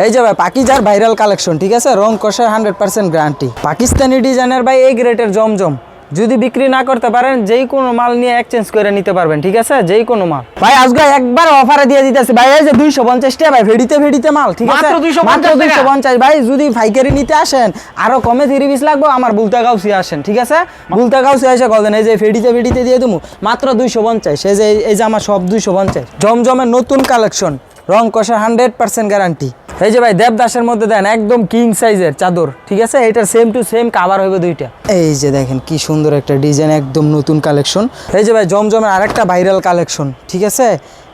এই যে ভাই পাকিজার ভাইরাল কালেকশন ঠিক আছে? রং কষার হান্ড্রেড পার্সেন্ট গ্যারান্টি পাকিস্তানি ডিজাইনের ভাই এই গ্রেটের জমজম। যদি বিক্রি না করতে পারেন যেই কোনো মাল নিয়ে এক্সচেঞ্জ করে নিতে পারবেন ঠিক আছে? যেই কোনো মাল। ভাই আজকে একবার অফারে দিয়ে দিতেছে। ভাই এই যে দুইশো পঞ্চাশ টাকা ভাই ভেড়িতে ভেড়িতে মাল ঠিক আছে? মাত্র 250 মাত্র টাকা? দুইশো পঞ্চাশ। ভাই যদি ফাইকারি নিতে আসেন আরও কমে পিস লাগবে আমার বুলতা গাউসি আসেন ঠিক আছে? বুলতা গাউসি এসে কলেন এই যে ভেড়িতে ভেড়িতে দিয়ে দেবো মাত্র দুইশো পঞ্চাশ। এই যে এই যে আমার সব দুইশো পঞ্চাশ। জমজমের নতুন কালেকশন রং কষার হান্ড্রেড পার্সেন্ট গ্যারান্টি এই যে ভাই দেবদাসের মধ্যে দেন একদম কিং সাইজের চাদর ঠিক আছে? এটার সেম টু সেম কাভার হবে দুইটা। এই যে দেখেন কি সুন্দর একটা ডিজাইন একদম নতুন কালেকশন এই যে ভাই জমজমের আরেকটা ভাইরাল কালেকশন ঠিক আছে?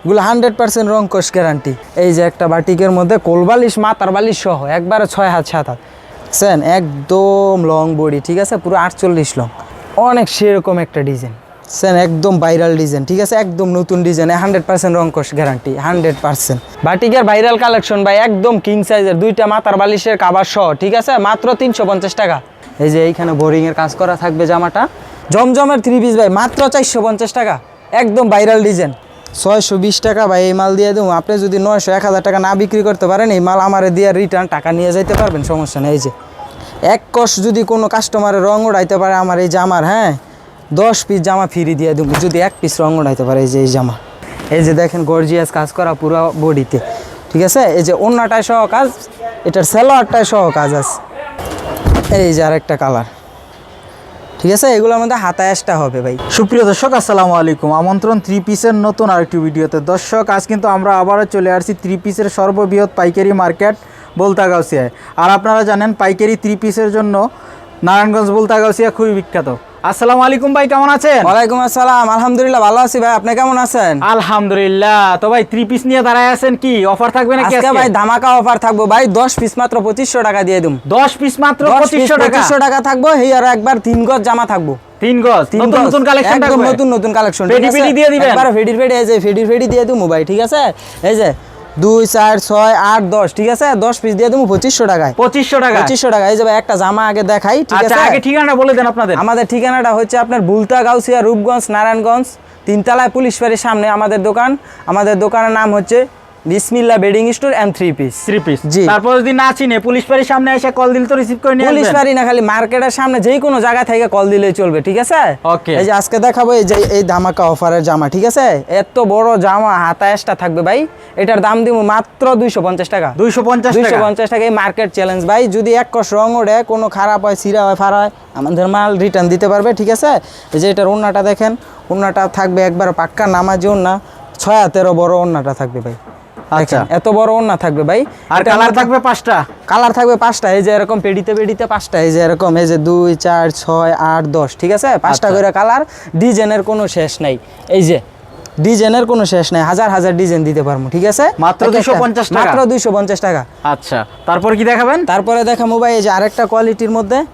এগুলো হান্ড্রেড পার্সেন্ট রং কষ গ্যারান্টি এই যে একটা বাটিকের মধ্যে কোলবালিশ মাতার বালিশ সহ একবারে ছয় হাত সাত হাত। সেন একদম লং বডি ঠিক আছে? পুরো আটচল্লিশ লং অনেক সেরকম একটা ডিজাইন সেন একদম ভাইরাল ডিজাইন ঠিক আছে? একদম নতুন ডিজাইন হান্ড্রেড পার্সেন্ট রঙ্কশ গ্যারান্টি হান্ড্রেড পার্সেন্ট বাটিকের ভাইরাল কালেকশন ভাই, একদম কিং সাইজের দুইটা মাথার বালিশের কাবার সহ, ঠিক আছে? মাত্র তিনশো পঞ্চাশ টাকা। এই যে এইখানে বোরিংয়ের কাজ করা থাকবে জামাটা। জমজমের থ্রি পিস ভাই, মাত্র চারশো পঞ্চাশ টাকা। একদম ভাইরাল ডিজাইন ছয়শো বিশ টাকা ভাই, এই মাল দিয়ে দেবো। আপনি যদি নয়শো, এক হাজার টাকা না বিক্রি করতে পারেন, এই মাল আমার দিয়ে রিটার্ন টাকা নিয়ে যাইতে পারবেন, সমস্যা নেই। এই যে, এক কষ যদি কোনো কাস্টমারের রং উড়াইতে পারে আমার এই জামার হ্যাঁ? দশ পিস জামা ফ্রি দিয়ে দেবো। যদি এক পিস রং উড়াইতে পারে এই যে, এই জামা। এই যে দেখেন গর্জিয়াস কাজ করা পুরো বডিতে। ঠিক আছে? এই যে অন্যটায় সহ কাজ, এটার সেলোয়ারটায় সহ কাজ আছে। এই যে আরেকটা কালার ঠিক আছে? এগুলোর মধ্যে হাতায়াসটা হবে ভাই। সুপ্রিয় দর্শক, আসসালামু আলাইকুম। আমন্ত্রণ থ্রি পিসের নতুন আরেকটি ভিডিওতে। দর্শক, আজ কিন্তু আমরা আবারও চলে আসছি থ্রি পিসের সর্ববৃহৎ পাইকারি মার্কেট বলতাগাউসিয়ায়। আর আপনারা জানেন, পাইকারি থ্রি পিসের জন্য নারায়ণগঞ্জ বলতাগাউসিয়া খুবই বিখ্যাত। আসসালামু আলাইকুম ভাই কেমন আছেন? ওয়ালাইকুম আসসালাম আলহামদুলিল্লাহ ভালো আছি ভাই আপনি কেমন আছেন? আলহামদুলিল্লাহ তো ভাই থ্রি পিস নিয়ে দাঁড়ায় আছেন কি? অফার থাকবে নাকি আজকে ভাই ধামাকা অফার থাকব ভাই দশ পিস মাত্র পঁচিশশো টাকা দিয়ে দিম। দশ পিস মাত্র দশ পিস পঁচিশশো টাকা? পঁচিশশো টাকা থাকব এই আর একবার তিন গজ জামা থাকব। তিন গজ? তিন নতুন নতুন কালেকশন একদম নতুন নতুন কালেকশন পেটি পেটি দিয়ে দিবেন? একবার ফেডি ফেডি এই যে ফেডির ফেডি দিয়ে দেবো ভাই ঠিক আছে? এই যে দুই চার ছয় আট দশ ঠিক আছে? দশ পিস দিয়ে দেবো পঁচিশশো টাকায়। পঁচিশশো টাকা পঁচিশশো টাকা এই যাবে একটা জামা আগে দেখাই ঠিক আচ্ছা আছে? আগে ঠিকানা বলে দেন আপনাদের। আমাদের ঠিকানাটা হচ্ছে আপনার বুলতা গাউসিয়া রূপগঞ্জ নারায়ণগঞ্জ তিনতলায় পুলিশ বাড়ির সামনে আমাদের দোকান। আমাদের দোকানের নাম হচ্ছে Bismillah bedding store and three piece three piece জি। তারপর যদি না চিনে পুলিশ বাড়ির সামনে এসে কল দিল তো রিসিভ করে নিয়ে পুলিশ বাড়ি না খালি মার্কেটের সামনে যেই কোনো জায়গা থেকে কল দিলেই চলবে ঠিক আছে? Okay. এই যে আজকে দেখাবো এই যে এই ধামাকা অফারের জামা ঠিক আছে? এত বড় জামা হাতায়াসটা থাকবে ভাই। এটার দাম দিব মাত্র দুইশো পঞ্চাশ টাকা। দুইশো পঞ্চাশ দুইশো পঞ্চাশ টাকা এই মার্কেট চ্যালেঞ্জ ভাই যদি এক কষ রং ওঠে কোনো খারাপ হয় সিরা হয় ফারা হয় আমাদের মাল রিটার্ন দিতে পারবে ঠিক আছে? এই যে এটার ওন্নাটা দেখেন ওন্নাটা থাকবে একবার পাক্কা নামাজ ওন্না ছয় হাতেরও বড় ওন্নাটা থাকবে ভাই। আচ্ছা। এত বড় ওন্না থাকবে ভাই। আর কালার থাকবে পাঁচটা? কালার থাকবে পাঁচটা এই যে এরকম পেডিতে পেডিতে পাঁচটা এই যে এরকম এই যে দুই চার ছয় আট দশ ঠিক আছে? পাঁচটা আচ্ছা। করে কালার ডিজাইনের কোনো শেষ নাই। এই যে ডিজাইনের কোনো শেষ নাই হাজার হাজার ডিজাইন দিতে পারব ঠিক আছে? মাত্র এক একটা- 250 টাকা? মাত্র দুইশো পঞ্চাশ টাকা। আচ্ছা তারপর কি দেখাবেন? তারপরে দেখামো ভাই এই যে আরেকটা কোয়ালিটির মধ্যে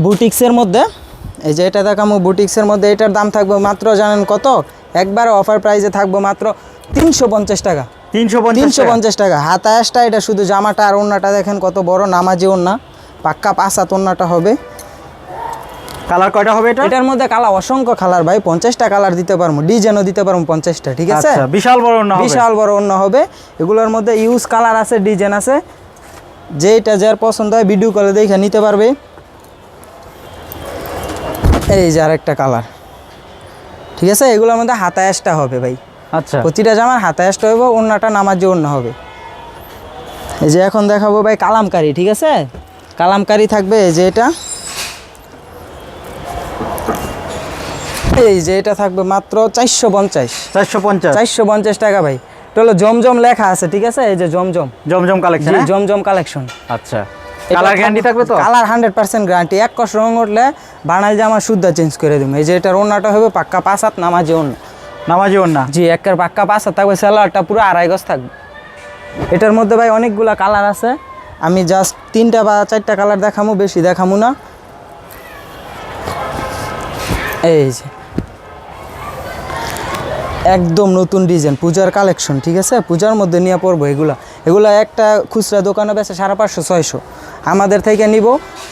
বুটিক্সের মধ্যে। এই যে এটা দেখামো বুটিক্সের মধ্যে এটার দাম থাকবে মাত্র জানেন কত? একবার অফার প্রাইসে থাকব মাত্র তিনশো পঞ্চাশ টাকা। তিনশো পঞ্চাশ টাকা? হাতায়াসটা এটা শুধু জামাটা আর ওন্নাটা দেখেন কত বড় নামাজি ওন্না। পাক্কা পাঁচাত ওন্নাটা হবে। কালার কয়টা হবে এটা? এটার মধ্যে কালার অসংখ্য কালার ভাই। পঞ্চাশটা কালার দিতে পারব ডিজাইনও দিতে পারব পঞ্চাশটা ঠিক আছে? আচ্ছা বিশাল বড় না বিশাল বড় অন্য হবে। এগুলোর মধ্যে ইউজ কালার আছে ডিজাইন আছে। যেটা যার পছন্দ হয় ভিডিও কলে দেখে নিতে পারবে। এই যে আরেকটা কালার। ঠিক আছে? এগুলোর মধ্যে হাতায়াসটা হবে ভাই। আচ্ছা। প্রতিটা জামার হাতায়াসটা হবে অন্যটা নামার যে অন্য হবে। এই যে এখন দেখাবো ভাই কালামকারি ঠিক আছে? কালামকারি থাকবে এই যে এটা। এই যে এটা থাকবে মাত্র চারশো পঞ্চাশ। চারশো পঞ্চাশ। চারশো পঞ্চাশ টাকা ভাই। এটা হলো জমজম লেখা আছে ঠিক আছে? এই যে জমজম। জমজম কালেকশন জমজম কালেকশন আচ্ছা। কালার গ্যারান্টি থাকবে তো? কালার হান্ড্রেড পার্সেন্ট গ্যারান্টি এক কষ রং উঠলে বানাই জামা শুদ্ধ চেঞ্জ করে দেবো এই যে এটার ওনাটা হবে পাক্কা পাঁচ হাত নামাজি অন্য নামাজি ওর না। জি একের পাক্কা হাত থাকবে স্যালাডটা পুরো আড়াই গজ থাকবে। এটার মধ্যে ভাই অনেকগুলা কালার আছে। আমি জাস্ট তিনটা বা চারটা কালার দেখামু বেশি দেখামু না। এই যে। একদম নতুন ডিজাইন পূজার কালেকশন ঠিক আছে? পূজার মধ্যে নিয়ে পড়ব এগুলা। এগুলা একটা খুচরা দোকানে বেচে সাড়ে পাঁচশো ছয়শো। আমাদের থেকে নিব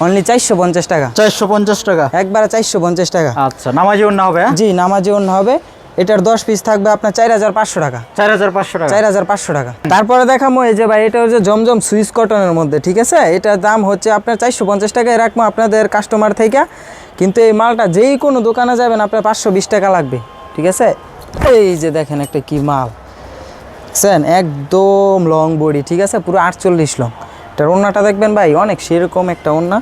অনলি চারশো পঞ্চাশ টাকা। চারশো পঞ্চাশ টাকা। একবারে চারশো পঞ্চাশ টাকা। আচ্ছা নামাজি না হবে হ্যাঁ? জি নামাজি অন্য হবে। এটার দশ পিস থাকবে আপনার চার হাজার পাঁচশো টাকা। চার হাজার পাঁচশো টাকা। চার হাজার পাঁচশো টাকা। তারপরে দেখাবো এই যে ভাই এটা হচ্ছে জমজম সুইস কটনের মধ্যে ঠিক আছে? এটার দাম হচ্ছে আপনার চারশো পঞ্চাশ টাকায় রাখব আপনাদের কাস্টমার থেকে। কিন্তু এই মালটা যেই কোনো দোকানে যাবেন আপনার পাঁচশো বিশ টাকা লাগবে ঠিক আছে? এই যে দেখেন একটা কি মাল। বুঝছেন একদম লং বডি ঠিক আছে? পুরো আটচল্লিশ লং এটার ওন্নাটা দেখবেন ভাই অনেক সেরকম একটা ওন্না।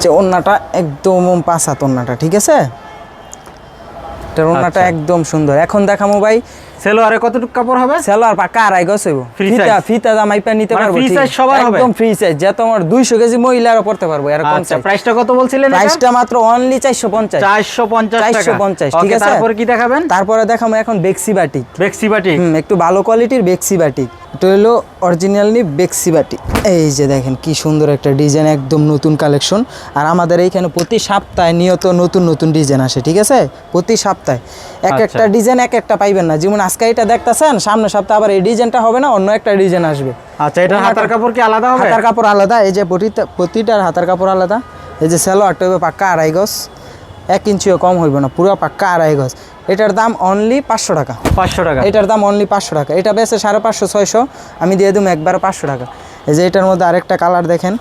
যে ওন্নাটা একদম পাঁচাত ওন্নাটা ঠিক আছে? এটার আচ্ছা। একদম সুন্দর। এখন দেখামো ভাই। সেলোয়ারে কতটুকু কাপড় হবে? সেলোয়ার পাকা আড়াই গজ হইব ফিতা ফিতা দাম আইপা নিতে মানে পারব ফ্রি সাইজ সবার হবে? একদম ফ্রি সাইজ যে তোমার 200 কেজি মহিলারও পড়তে পারব এরকম আচ্ছা প্রাইসটা কত বলছিলেন প্রাইসটা মাত্র অনলি 450 চারশো পঞ্চাশ টাকা। 450, ঠিক আছে? তারপরে কি দেখাবেন? তারপরে দেখামো এখন বেক্সি বাটিক। বেক্সি বাটি হুম একটু ভালো কোয়ালিটির বেক্সি বাটিক। এটা হলো অরিজিনালি বেক্সি বাটিক এই যে দেখেন কি সুন্দর একটা ডিজাইন একদম নতুন কালেকশন আর আমাদের এইখানে প্রতি সপ্তাহে নিয়ত নতুন নতুন ডিজাইন আসে ঠিক আছে? প্রতি সপ্তাহে। এক আচ্ছা। একটা ডিজাইন এক একটা পাইবেন না। যেমন আজকে এটা দেখতেছেন সামনে সপ্তাহে আবার এই ডিজাইনটা হবে না অন্য একটা ডিজাইন আসবে। আচ্ছা এটা হাতার কাপড় কি আলাদা হবে? হাতার কাপড় আলাদা। এই যে প্রতিটা প্রতিটার হাতার কাপড় আলাদা। এই যে স্যালোয়ারটা হবে পাক্কা আড়াই গজ। এক ইঞ্চিও কম হইব না পুরো পাক্কা আড়াই গজ। এটার দাম অনলি পাঁচশো টাকা। পাঁচশো টাকা। এটার দাম অনলি পাঁচশো টাকা। এটা বেছে সাড়ে পাঁচশো ছয়শো। আমি দিয়ে দেবো একবার পাঁচশো টাকা। এই যে এটার মধ্যে আরেকটা কালার দেখেন।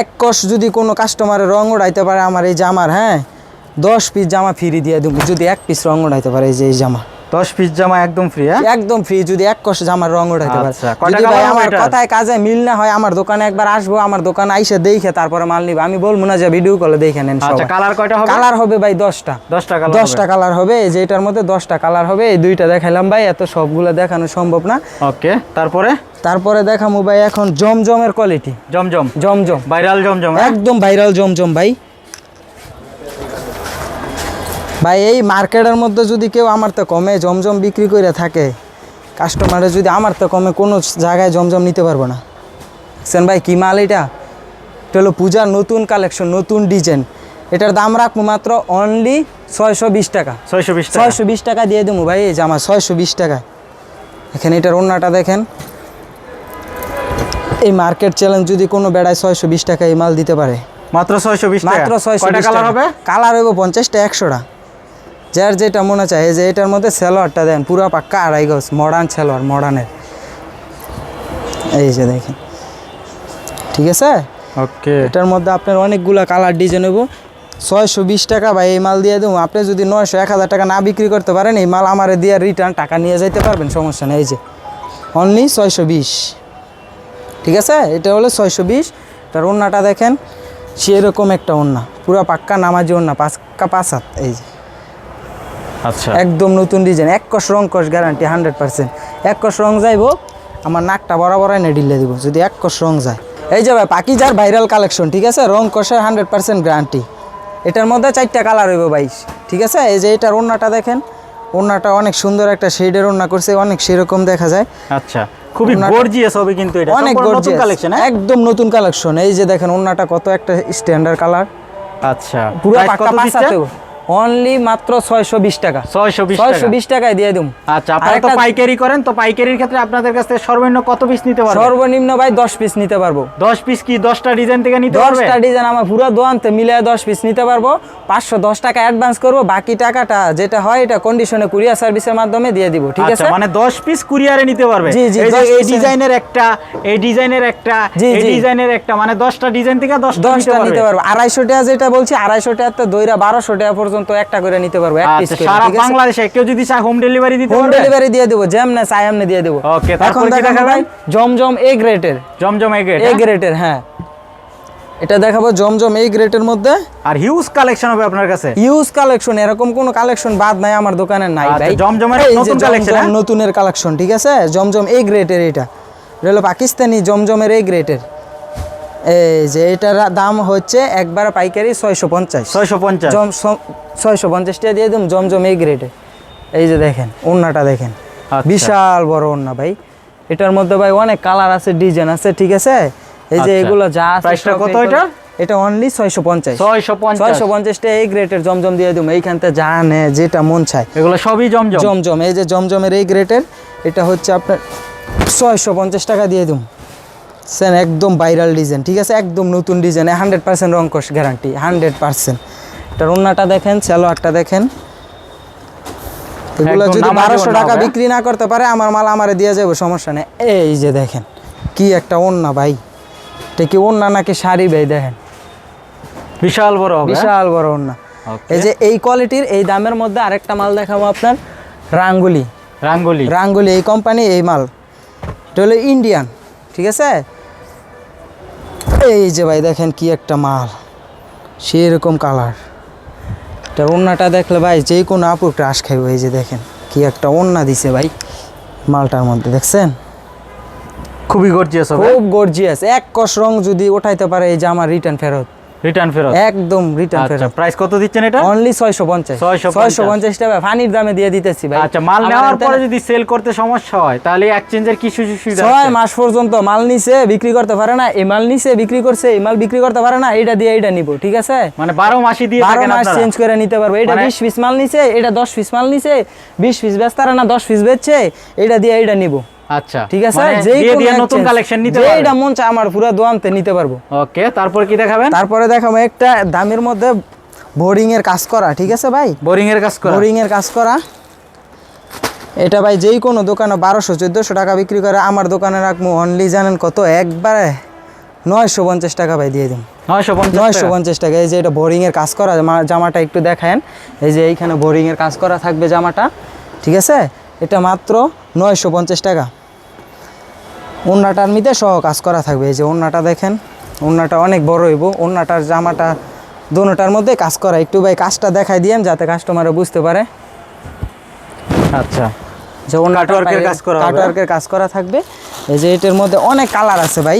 এক কষ যদি কোনো কাস্টমারের রং উড়াইতে পারে আমার এই জামার হ্যাঁ? দশ পিস জামা ফিরি দিয়ে দেবো। যদি এক পিস রং উড়াইতে পারে এই যে এই জামা। দশ পিস জামা একদম ফ্রি হ্যাঁ? একদম ফ্রি যদি এক কষ জামার রং উঠাইতে পারে আচ্ছা, যদি ভাই আমার কথায় কাজে মিল না হয় আমার দোকানে একবার আসব আমার দোকানে আইসে দেখে তারপরে মাল নিবে। আমি বলব না যে ভিডিও কলে দেখে নেন আচ্ছা কালার কয়টা হবে? কালার হবে ভাই দশটা। দশটা কালার দশটা কালার হবে এই যে এটার মধ্যে দশটা কালার হবে এই দুইটা দেখাইলাম ভাই এত সবগুলো দেখানো সম্ভব না। ওকে তারপরে? তারপরে দেখামু ভাই এখন জমজমের কোয়ালিটি জমজম। জমজম। ভাইরাল জমজম হ্যাঁ? একদম ভাইরাল জমজম ভাই। ভাই এই মার্কেটের মধ্যে যদি কেউ আমার তো কমে জমজম বিক্রি করে থাকে কাস্টমারে যদি আমার তো কমে কোনো জায়গায় জমজম নিতে পারব না। দেখছেন ভাই কি মাল এটা? এটা হলো পূজার নতুন কালেকশন নতুন ডিজাইন এটার দাম রাখব মাত্র অনলি ছয়শো বিশ টাকা। ছয়শো বিশ ছয়শো বিশ টাকা দিয়ে দেবো ভাই এই জামা ছয়শো বিশ টাকা এখানে এটার অন্যটা দেখেন। এই মার্কেট চ্যালেঞ্জ যদি কোনো বেড়ায় ছয়শো বিশ টাকা এই মাল দিতে পারে। মাত্র ছয়শো বিশ মাত্র ছয়শো কালার হবে? কালার হইব পঞ্চাশটা একশোটা। যার যেটা মনে চায় এই যে এটার মধ্যে স্যালোয়ারটা দেন পুরো পাক্কা আড়াই গজ মডার্ন স্যালোয়ার মডার্নের এই যে দেখেন। ঠিক আছে? ওকে এটার মধ্যে আপনার অনেকগুলো কালার ডিজাইন হইব। ছয়শো বিশ টাকা বা এই মাল দিয়ে দেবো। আপনি যদি নয়শো এক হাজার টাকা না বিক্রি করতে পারেন এই মাল আমারে দিয়ে রিটার্ন টাকা নিয়ে যাইতে পারবেন সমস্যা নেই। এই যে অনলি ছয়শো বিশ। ঠিক আছে? এটা হলো ছয়শো বিশ। তার ওন্নাটা দেখেন সেরকম একটা ওন্না। পুরো পাক্কা নামাজি ওন্না পাক্কা পাঁচ হাত এই যে। আচ্ছা। একদম নতুন ডিজাইন এক কষ রং কষ গ্যারান্টি হান্ড্রেড পার্সেন্ট এক কষ রং যাইব আমার নাকটা বরাবর এনে ঢিলে দিব যদি এক কষ রং যায়। এই যে ভাই পাকিজার ভাইরাল কালেকশন ঠিক আছে? রং কষের হান্ড্রেড পার্সেন্ট গ্যারান্টি এটার মধ্যে চারটা কালার হইব বাইশ ঠিক আছে? এই যে এটার ওন্নাটা দেখেন ওন্নাটা অনেক সুন্দর একটা শেডের ওন্না করছে অনেক সেরকম দেখা যায়। আচ্ছা খুবই গর্জিয়াস হবে কিন্তু এটা অনেক গর্জিয়াস কালেকশন হ্যাঁ? একদম নতুন কালেকশন এই যে দেখেন ওন্নাটা কত একটা স্ট্যান্ডার্ড কালার আচ্ছা পুরো? পাঁচাতে অনলি মাত্র ছয়শো বিশ টাকা। টাকায় দিয়ে দিম। আচ্ছা আপনারা তো পাইকারি করেন তো পাইকারির ক্ষেত্রে আপনাদের কাছ থেকে সর্বনিম্ন কত পিস নিতে পারবেন সর্বনিম্ন ভাই দশ পিস নিতে পারব। দশ পিস কি দশটা ডিজাইন থেকে নিতে পারবে? ডিজাইন আমার পুরো দোয়ান্তে মিলে দশ পিস নিতে পারব। পাঁচশো দশ টাকা অ্যাডভান্স করব। বাকি টাকাটা যেটা হয় এটা কন্ডিশনে কুরিয়ার সার্ভিসের মাধ্যমে দিয়ে দিব ঠিক আচ্ছা আছে? মানে দশ পিস কুরিয়ারে নিতে পারবে? জি, জি, এই যে 10 এই ডিজাইনের একটা এই ডিজাইনের একটা এই। ডিজাইনের একটা মানে দশটা ডিজাইন থেকে দশটা দশটা নিতে নিতে পারবে? পারব। আড়াইশো টাকা যেটা বলছি আড়াইশো টাকা তো দইরা বারোশো টাকা পর্যন্ত একটা করে নিতে পারব এক পিস আচ্ছা সারা বাংলাদেশে কেউ যদি চায় হোম ডেলিভারি দিতে হোম ডেলিভারি দিয়ে দেবো যেমনে চাই এমনি দিয়ে দেবো। Okay, তারপর এখন কি দেখাবেন? ভাই জমজম এ গ্রেটের জমজম এগে এ গ্রেটের হ্যাঁ। এটা দেখাবো জমজম এই গ্রেটের মধ্যে। আর হিউজ কালেকশন হবে আপনার কাছে? হিউজ কালেকশন এরকম কোনো কালেকশন বাদ নাই আমার দোকানে নাই আচ্ছা, ভাই। জমজমের নতুন জমজম হ্যাঁ? নতুনের কালেকশন ঠিক আছে? জমজম এই গ্রেটের এটা। এটা হলো পাকিস্তানি জমজমের এই গ্রেটের এই যে এটার দাম হচ্ছে একবার পাইকারি ছয়শো পঞ্চাশ। ছয়শো পঞ্চাশ। জম ছয়শো পঞ্চাশ টাকা দিয়ে দিম জমজম এই গ্রেডে এই যে দেখেন ওন্নাটা দেখেন। আচ্ছা। বিশাল বড় ওন্না ভাই। এটার মধ্যে ভাই অনেক কালার আছে ডিজাইন আছে ঠিক আছে? এই যে আচ্ছা। এগুলো যা আছে কত এটা? এটা অনলি ছয়শো পঞ্চাশ। ছয়শো ছয়শো পঞ্চাশ টাকা এই গ্রেটের জমজম দিয়ে দিম এইখান থেকে যা নে যেটা মন চায়। এগুলো সবই জমজম? জমজম। এই যে জমজমের এই গ্রেটের এটা হচ্ছে আপনার ছয়শো পঞ্চাশ টাকা দিয়ে দিম সেন একদম ভাইরাল ডিজাইন ঠিক আছে? একদম নতুন ডিজাইন হান্ড্রেড পার্সেন্ট রঙ্কশ গ্যারান্টি হান্ড্রেড পার্সেন্ট এটার ওন্নাটা দেখেন স্যালোয়ারটা দেখেন। এগুলো যদি বারোশো টাকা বিক্রি না করতে পারে আমার মাল আমারে দিয়ে যাবে সমস্যা নেই। এই যে দেখেন কি একটা ওন্না ভাই। এটা কি ওন্না নাকি শাড়ি ভাই দেখেন? বিশাল বড় হ্যাঁ? বিশাল বড় ওন্না এই যে এই কোয়ালিটির এই দামের মধ্যে আরেকটা মাল দেখাবো আপনার রাঙ্গুলি। রাঙ্গুলি। রাঙ্গুলি এই কোম্পানি এই মাল। এটা হলো ইন্ডিয়ান ঠিক আছে? এই যে ভাই দেখেন কি একটা মাল সেরকম কালার এটা ওন্নাটা দেখলে ভাই যে কোনো আপুর আশ খাইব এই যে দেখেন কি একটা ওন্না দিছে ভাই মালটার মধ্যে দেখছেন? খুবই গর্জিয়াস খুব গর্জিয়াস এক কষ রং যদি ওঠাইতে পারে এই যে আমার রিটার্ন ফেরত। রিটার্ন ফেরত? একদম রিটার্ন আচ্ছা ফেরত। প্রাইস কত দিচ্ছেন এটা? অনলি ছয়শো পঞ্চাশ। 650 টাকা। ফানির দামে দিয়ে দিতেছি ভাই। আচ্ছা মাল নেওয়ার পরে যদি সেল করতে সমস্যা হয় তাহলে এক্সচেঞ্জের কি সুযোগ সুবিধা ছয় মাস পর্যন্ত মাল নিছে বিক্রি করতে পারে না। এই মাল নিছে বিক্রি করছে এই মাল বিক্রি করতে পারে না। এটা দিয়ে এটা নিব ঠিক আছে? মানে বারো মাসই দিয়ে থাকেন মাস চেঞ্জ করে নিতে পারব। এটা মানে- বিশ পিস মাল নিছে এটা দশ পিস মাল নিছে বিশ পিস বেচতারা না দশ পিস বেচছে এটা দিয়ে এটা নিব। আচ্ছা। ঠিক আছে? মানে যেই দিয়ে নতুন কালেকশন নিতে মন চায় আমার পুরো দোয়ানতে নিতে পারব। ওকে তারপর কি দেখাবেন? তারপরে দেখাবো একটা দামের মধ্যে বোরিং এর কাজ করা ঠিক আছে ভাই? বোরিং এর কাজ করা। বোরিং এর কাজ করা। এটা ভাই যেই কোনো দোকানে বারোশো চোদ্দোশো টাকা বিক্রি করে আমার দোকানে রাখব অনলি জানেন কত? একবারে নয়শো পঞ্চাশ টাকা ভাই দিয়ে দিন। নয়শো পঞ্চাশ নয়শো পঞ্চাশ টাকা এই যে এটা বোরিং এর কাজ করা জামাটা একটু দেখেন। এই যে এইখানে বোরিং এর কাজ করা থাকবে জামাটা ঠিক আছে? এটা মাত্র নয়শো পঞ্চাশ টাকা। ওন্নাটার মিতে সহ কাজ করা থাকবে। এই যে ওন্নাটা দেখেন ওন্নাটা অনেক বড় হইব। ওন্নাটার জামাটা দোনোটার মধ্যে কাজ করা। একটু ভাই কাজটা দেখাই দিয়েন যাতে কাস্টমার বুঝতে পারে। আচ্ছা। যে ওন্নাটা কাজ করা কাটওয়ার্কের কাজ করা থাকবে। এই যে এটার মধ্যে অনেক কালার আছে ভাই।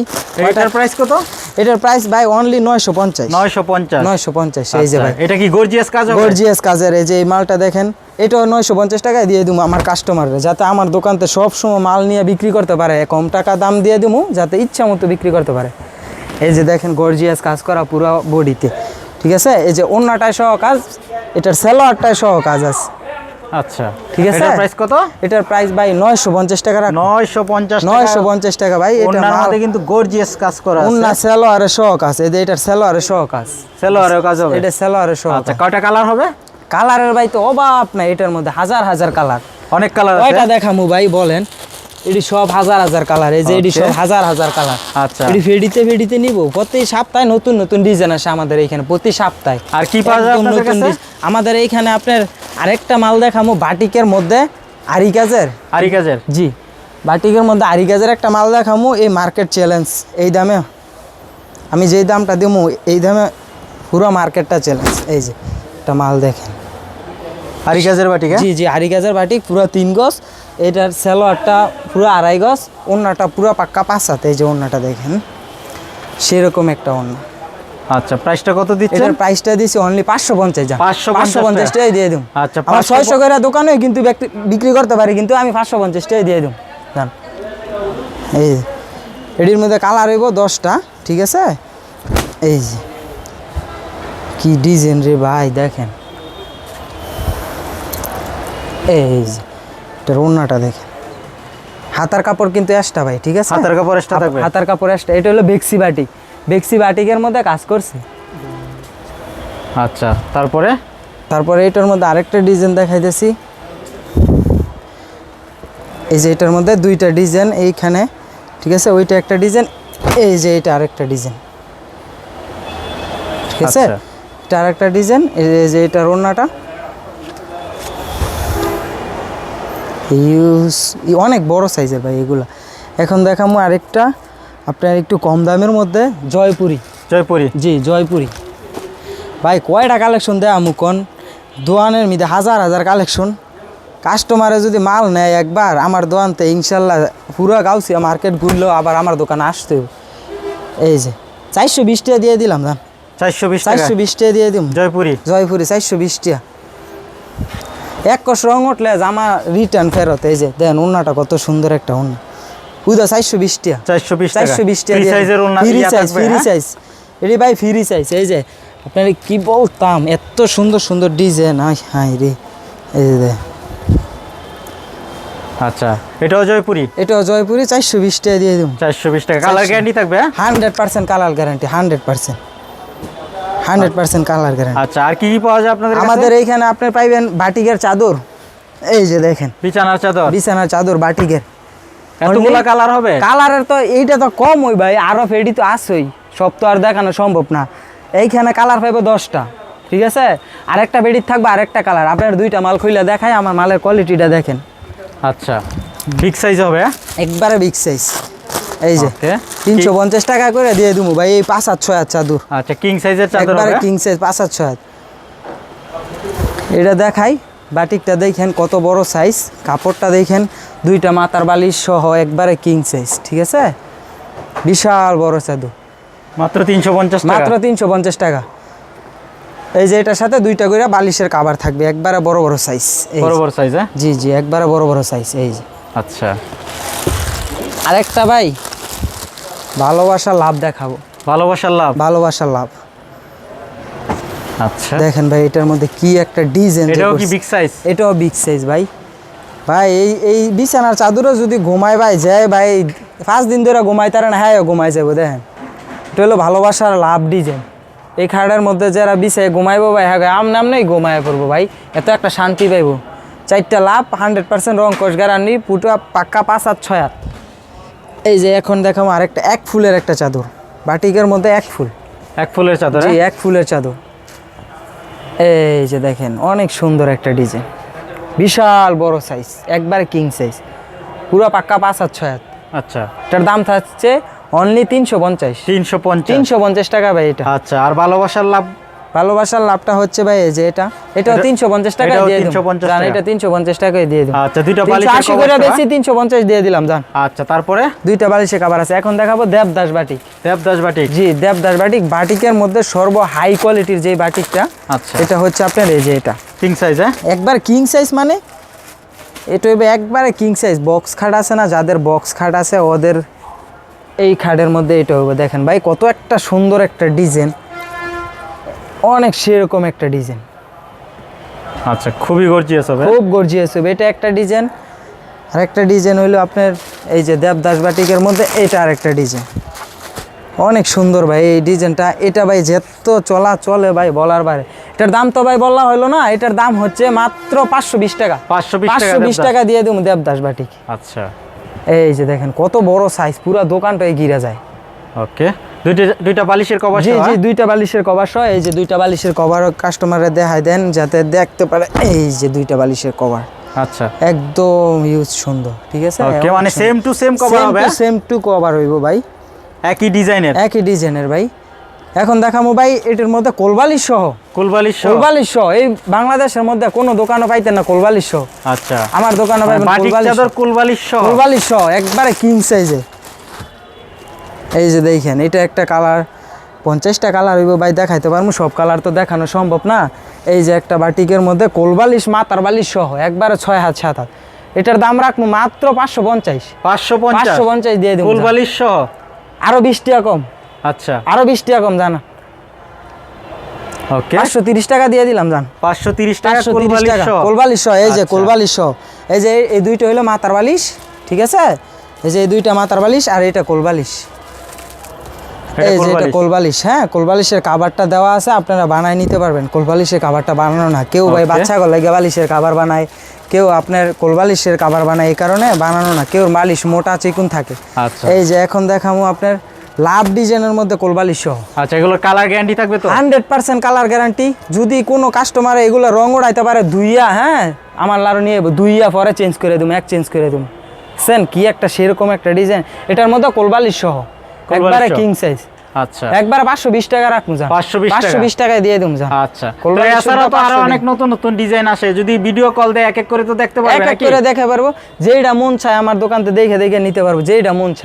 এটার প্রাইস কত? এটার প্রাইস ভাই অনলি নয়শো পঞ্চাশ। নয়শো পঞ্চাশ। নয়শো পঞ্চাশ এই যে আচ্ছা, ভাই। এটা কি গর্জিয়াস কাজ হবে? গর্জিয়াস কাজের এই যে এই মালটা দেখেন এটাও নয়শো পঞ্চাশ টাকায় দিয়ে দিব আমার কাস্টমাররা যাতে আমার দোকানতে সব সময় মাল নিয়ে বিক্রি করতে পারে কম টাকা দাম দিয়ে দিব যাতে ইচ্ছা মতো বিক্রি করতে পারে। এই যে দেখেন গর্জিয়াস কাজ করা পুরো বডিতে ঠিক আছে? এই যে অন্যটায় সহ কাজ এটার স্যালোয়ারটায় সহ কাজ আছে। আচ্ছা। ঠিক আছে? এটার প্রাইস কত? এটার প্রাইস ভাই নয়শো পঞ্চাশ টাকা রাখ। নয়শো পঞ্চাশ নয়শো পঞ্চাশ টাকা ভাই এটা মধ্যে কিন্তু গর্জিয়াস কাজ করা আছে। কাজ এই যে এটার কাজ হবে। এটা আচ্ছা কয়টা কালার হবে? কালারের ভাই তো অভাব নাই এটার মধ্যে হাজার হাজার কালার অনেক কালার আছে। কয়টা দেখামু ভাই বলেন। এটি সব হাজার হাজার কালার এই যে এটি সব হাজার হাজার কালার আচ্ছা। এটি ফেডিতে ফেডিতে নিব। প্রতি সপ্তাহে নতুন নতুন ডিজাইন আসে আমাদের এইখানে প্রতি সপ্তাহে। আর কি পাওয়া যায় নতুন আমাদের এইখানে আপনার আরেকটা মাল দেখামু বাটিকের মধ্যে আরি কাজের আরি কাজের জি বাটিকের মধ্যে আরি কাজের একটা মাল দেখামু এই মার্কেট চ্যালেঞ্জ এই দামে। আমি যেই দামটা দেবো এই দামে পুরো মার্কেটটা চ্যালেঞ্জ এই যে একটা মাল দেখেন। আরি কাজের বাটি হ্যাঁ? জি জি আড়ি গাছের বাটি পুরো তিন গজ এটার স্যালোয়ারটা পুরো আড়াই গজ ওন্নাটা পুরো পাক্কা পাঁচ হাতে এই যে ওন্নাটা দেখেন সেরকম একটা ওন্না আচ্ছা প্রাইসটা কত দিচ্ছেন? এটার প্রাইসটা দিয়েছি অনলি পাঁচশো পঞ্চাশ যা 550 পাঁচশো পঞ্চাশ টাকা? দিয়ে দিম। আচ্ছা, আমার 550 করে দোকানে কিন্তু বিক্রি করতে পারি কিন্তু আমি পাঁচশো পঞ্চাশ টাকাই দিয়ে দিম। জান এই। এটির মধ্যে কালার হইব দশটা ঠিক আছে? এই যে কি ডিজাইন রে ভাই দেখেন। এই যে এটার ওন্নাটা দেখেন। হাতার কাপড় কিন্তু এক্সট্রা ভাই ঠিক আছে? হাতার কাপড় extra থাকবে? হাতার কাপড় এক্সট্রা এটা হলো বেক্সি বাটিক বেক্সি বাটিকের মধ্যে কাজ করছে। আচ্ছা তারপরে? তারপরে এটার মধ্যে আরেকটা ডিজাইন দেখাইতেছি। এই যে এটার মধ্যে দুইটা ডিজাইন এইখানে ঠিক আছে? ওইটা একটা ডিজাইন এই যে এটা আরেকটা ডিজাইন। ঠিক আছে? আচ্ছা। এটা আরেকটা ডিজাইন এই যে এটার ওড়নাটা। ইউজ অনেক বড় সাইজের ভাই এগুলা। এখন দেখামু আরেকটা। আপনার একটু কম দামের মধ্যে জয়পুরি। জয়পুরি। জি জয়পুরি। ভাই কয়টা কালেকশন দেয় আমুকন দোয়ানের মধ্যে হাজার হাজার কালেকশন কাস্টমারে যদি মাল নেয় একবার আমার দোয়ানতে ইনশাল্লাহ পুরো গাউসিয়া মার্কেট ঘুরলেও আবার আমার দোকানে আসতে এই যে চারশো বিশ টাকা দিয়ে দিলাম জান। চারশো বিশ চারশো বিশ টাকা দিয়ে দিম। জয়পুরি। জয়পুরি চারশো বিশ টাকা। এক কষ রং উঠলে জামা রিটার্ন ফেরত। এই যে দেন উন্নাটা কত সুন্দর একটা উন্না উদা চারশো বিশ টাকা। চারশো বিশ টাকা। চারশো বিশ টাকা ফ্রি সাইজের ফ্রি সাইজ ফ্রি হ্যাঁ? সাইজ ভাই ফ্রি সাইজ এই যে আপনার কি বলতাম এত সুন্দর সুন্দর ডিজাইন হাই হাই রে এই যে আচ্ছা এটাও জয়পুরি? এটাও জয়পুরি চারশো বিশ টাকা দিয়ে টাকা। কালার 420 গ্যারান্টি থাকবে হ্যাঁ? Hundred percent colour guarantee hundred percent. Hundred percent colour guarantee আচ্ছা আর কি কি পাওয়া যায় আপনাদের কাছে? আমাদের এইখানে আপনি পাইবেন বাটিকের চাদর। এই যে দেখেন। বিছানার চাদর? বিছানার চাদর বাটিকের। এতগুলা কালার হবে? কালারের তো এইটা তো কম ওই ভাই আরও ফেডি তো আসই সব তো আর দেখানো সম্ভব না। এইখানে কালার পাইবো দশটা ঠিক আছে? আরেকটা বেডির থাকবে আরেকটা কালার আপনার দুইটা মাল খুইলে দেখায় আমার মালের কোয়ালিটিটা দেখেন। আচ্ছা বিগ সাইজ হবে হ্যাঁ? একবারে বিগ সাইজ এই যে তিনশো পঞ্চাশ টাকা করে দিয়ে দিবো ভাই এই পাঁচ হাত ছয় হাত চাদর। আচ্ছা কিং সাইজের চাদর একবারে কিং সাইজ পাঁচ হাত ছয় হাত। এটা দেখাই বাটিকটা দেখেন কত বড় সাইজ কাপড়টা দেখেন দুইটা মাথার বালিশ সহ একবারে কিং সাইজ ঠিক আছে? বিশাল বড় চাদর মাত্র তিনশো পঞ্চাশ মাত্র তিনশো পঞ্চাশ টাকা। এই যে এটার সাথে দুইটা করে বালিশের কাবার থাকবে একবারে বড় বড় সাইজ বড় বড় সাইজ হ্যাঁ? জি জি একবারে বড় বড় সাইজ এই যে। আচ্ছা। আরেকটা ভাই ভালোবাসার লাভ দেখাবো। ভালোবাসার লাভ? ভালোবাসার লাভ। আচ্ছা। দেখেন ভাই এটার মধ্যে কি একটা ডিজাইন এটাও কি বিগ সাইজ এটাও বিগ সাইজ ভাই। ভাই এই এই বিছানার চাদরও যদি ঘুমায় ভাই যায় ভাই পাঁচ দিন ধরে ঘুমাই তারা না হ্যাঁ ঘুমাই যাব দেখেন। এটা হলো ভালোবাসার লাভ ডিজাইন। এই খাটের মধ্যে যারা বিছায় ঘুমাইবো ভাই হ্যাঁ আম নাম নেই ঘুমায় পড়ব ভাই এত একটা শান্তি পাইবো। চারটা লাভ হান্ড্রেড পার্সেন্ট রং কোষ গ্যারান্টি পুটো পাক্কা পাঁচ হাত ছয় হাত। এই যে এখন দেখাবো আরেকটা এক ফুলের একটা চাদর। বাটিকের মধ্যে এক ফুল। এক ফুলের চাদর জি হ্যাঁ? এক ফুলের চাদর। এই যে দেখেন অনেক সুন্দর একটা ডিজাইন। বিশাল বড় সাইজ একবারে কিং সাইজ পুরো পাক্কা পাঁচ আর ছয় হাত। আচ্ছা। এটার দাম থাকছে অনলি তিনশো পঞ্চাশ। তিনশো পঞ্চাশ। তিনশো পঞ্চাশ টাকা ভাই এটা। আচ্ছা আর ভালোবাসার লাভ ভালোবাসার লাভটা হচ্ছে ভাই এই যে এটা। এটা- তিনশো পঞ্চাশ টাকা দিয়ে 350 টাকা। এটা তিনশো পঞ্চাশ টাকায় দিয়ে দিন আচ্ছা দুইটা বালিশের আশি করে বেশি তিনশো পঞ্চাশ দিয়ে দিলাম জান। আচ্ছা তারপরে? দুইটা বালিশে কাবার আছে। এখন দেখাবো দেবদাস বাটিক। দেবদাস বাটিক। জি দেবদাস বাটিক। বাটিকের মধ্যে সর্ব হাই কোয়ালিটির যে বাটিকটা আচ্ছা। এটা হচ্ছে আপনার এই যে এটা। কিং সাইজ হ্যাঁ? একবার কিং সাইজ মানে? এটা হবে একবারে কিং সাইজ বক্স খাট আছে না? যাদের বক্স খাট আছে ওদের এই খাটের মধ্যে এটা হবে দেখেন ভাই কত একটা সুন্দর একটা ডিজাইন। অনেক সেরকম একটা ডিজাইন। আচ্ছা খুবই গর্জিয়াস হবে। খুব গর্জিয়াস হবে। এটা একটা ডিজাইন। আর একটা ডিজাইন হইল আপনার এই যে দেবদাস বাটিকের মধ্যে এটা আর একটা ডিজাইন। অনেক সুন্দর ভাই এই ডিজাইনটা। এটা ভাই যেত চলা চলে ভাই বলার বাইরে। এটার দাম তো ভাই বলা হলো না এটার দাম হচ্ছে মাত্র পাঁচশো বিশ টাকা। পাঁচশো বিশ টাকা পাঁচশো বিশ টাকা দিয়ে দেবো দেবদাস বাটিক। আচ্ছা। এই যে দেখেন কত বড় সাইজ পুরো দোকানটাই ঘিরে যায়। ওকে দুইটা দুইটা বালিশের কভার জি জি দুইটা বালিশের কভার সহ এই যে দুইটা বালিশের কভার কাস্টমারে দেখায় দেন যাতে দেখতে পারে এই যে দুইটা বালিশের কভার আচ্ছা। একদম ইউজ সুন্দর ঠিক আছে? ওকে মানে সেম টু সেম কভার হবে হ্যাঁ? সেম টু কভার হইব ভাই। একই ডিজাইনের একই ডিজাইনের ভাই। এখন দেখামো ভাই এটার মধ্যে কোলবালিশ সহ। কুলবালিশ সহ? কোলবালিশ সহ এই বাংলাদেশের মধ্যে কোনো দোকানও পাইতেন না কোলবালিশ সহ। আচ্ছা। আমার দোকানে পাইবেন বাটিক কোলবালিশ সহ। কোলবালিশ সহ? একবারে কিং সাইজে এই যে দেখেন এটা একটা কালার পঞ্চাশটা কালার হইব ভাই দেখাইতে পারব সব কালার তো দেখানো সম্ভব না। এই যে একটা বাটিকের মধ্যে কোলবালিশ মাতার বালিশ সহ একবারে ছয় হাত সাত হাত। এটার দাম রাখব মাত্র পাঁচশো পঞ্চাশ। পাঁচশো পাঁচশো পঞ্চাশ দিয়ে দেবো কুলবালিশ সহ? আরও বিশ টাকা কম। আচ্ছা। আরও বিশ টাকা কম জানা। ওকে। পাঁচশো তিরিশ টাকা দিয়ে দিলাম জান। পাঁচশো তিরিশ টাকা পাঁচশো তিরিশ কুলবালিশ টাকা। সহ? কোলবালিশ সহ এই যে আচ্ছা। কোলবালিশ সহ। এই যে এই দুইটা হইল মাতার বালিশ ঠিক আছে? এই যে এই দুইটা মাতার বালিশ আর এটা কোলবালিশ এই যে এটা কুলবালিশ। হ্যাঁ কোলবালিশের কাবারটা দেওয়া আছে আপনারা বানায় নিতে পারবেন। কোলবালিশের কাবারটা বানানো না। কেউ ভাই বাচ্চা গলে বালিশের কাবার বানায় কেউ আপনার কোলবালিশের কাবার বানায় এই কারণে বানানো না। কেউ বালিশ মোটা চিকুন থাকে। আচ্ছা। এই যে এখন দেখামু আপনার লাভ ডিজাইনের মধ্যে কোলবালিশ সহ। আচ্ছা এগুলো কালার গ্যারান্টি থাকবে তো? হান্ড্রেড পার্সেন্ট কালার গ্যারান্টি যদি কোনো কাস্টমার এগুলো রং উড়াইতে পারে দুইয়া হ্যাঁ আমার লারো নিয়ে দুইয়া পরে চেঞ্জ করে দেবো এক চেঞ্জ করে দেবো। সেন কি একটা সেরকম একটা ডিজাইন এটার মধ্যে কোলবালিশ সহ। একবারে কিং সাইজ আচ্ছা। একবারে পাঁচশো বিশ টাকা রাখুন যা। 520 টাকা? পাঁচশো বিশ টাকায় দিয়ে দেবো যা। আচ্ছা। কুলবালিশ তো আরও অনেক নতুন নতুন ডিজাইন আসে। যদি ভিডিও কল দেয় এক এক করে তো দেখতে পারবে এক এক করে দেখা পারব। যেইটা মন চায় আমার দোকানতে দেখে দেখে নিতে পারব। যেইটা মন চায়।